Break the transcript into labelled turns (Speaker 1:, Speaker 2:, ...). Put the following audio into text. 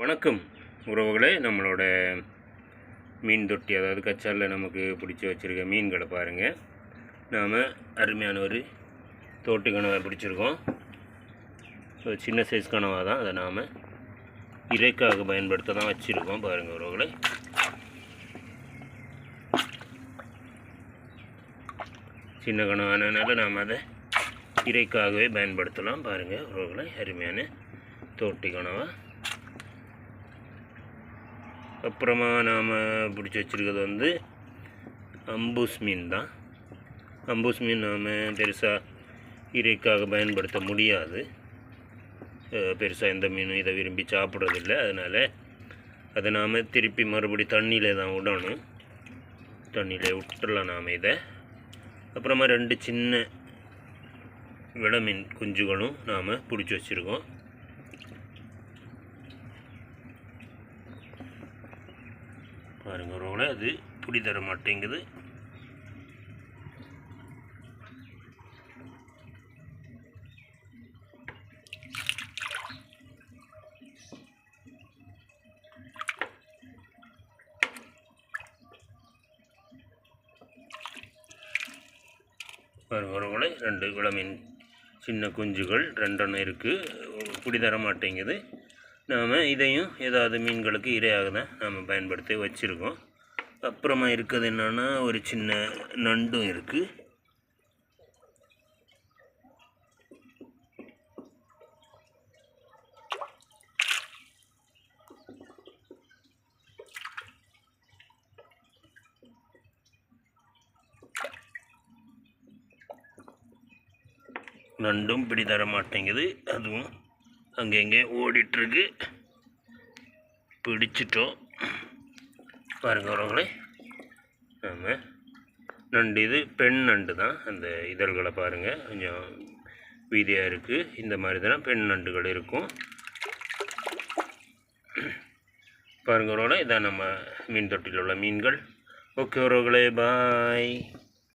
Speaker 1: வணக்கம் உறவுகளே நம்மளோட மீன் தொட்டி அதாவது கச்சாலில் நமக்கு பிடிச்சி வச்சுருக்க மீன்களை பாருங்கள் நாம் அருமையான ஒரு தோட்டு கனவை பிடிச்சிருக்கோம். ஒரு சின்ன சைஸ் கனவாக தான். அதை நாம் இறைக்காக பயன்படுத்த தான் வச்சுருக்கோம் பாருங்கள் உறவுகளை. சின்ன கனவானதுனால நாம் அதை இறைக்காகவே பயன்படுத்தலாம் பாருங்கள் உறவுகளை. அருமையான தோட்டி கனவாக அப்புறமா நாம் பிடிச்சி வச்சுருக்கிறது வந்து அம்பூஸ் மீன் தான். அம்பூஸ் மீன் நாம் பெருசாக இறைக்காக பயன்படுத்த முடியாது. பெருசாக எந்த மீனும் இதை விரும்பி சாப்பிட்றதில்ல. அதனால் அதை நாம் திருப்பி மறுபடி தண்ணியில் தான் விடணும். தண்ணியில் விட்டுடலாம் நாம் இதை. அப்புறமா ரெண்டு சின்ன விடமீன் குஞ்சுகளும் நாம் பிடிச்சி வச்சுருக்கோம். பாருங்க உறவுகளை அது புடி தர மாட்டேங்குது. பாருங்க உறவுகளை ரெண்டு குளமின் சின்ன குஞ்சுகள் ரெண்டெண்ணம் இருக்குது புடி தர மாட்டேங்குது. நாம் இதையும் ஏதாவது மீன்களுக்கு இரையாக தான் நாம் பயன்படுத்தி வச்சுருக்கோம். அப்புறமா இருக்கிறது என்னென்னா ஒரு சின்ன நண்டும் இருக்குது நண்டும் பிடி தர மாட்டேங்குது அதுவும் அங்கங்கே ஓடிட்டுருக்கு. பிடிச்சிட்டோம். பாருங்கள் வரவங்களே நம்ம நண்டு இது பெண் நண்டு தான். அந்த இதழ்களை பாருங்கள் கொஞ்சம் வீதியாக இருக்குது இந்த மாதிரி தானே பெண் நண்டுகள் இருக்கும். பாருங்கள் உறவுகளே இதான் நம்ம மீன் தொட்டியில் உள்ள மீன்கள். ஓகே உறவுகளே பாய்.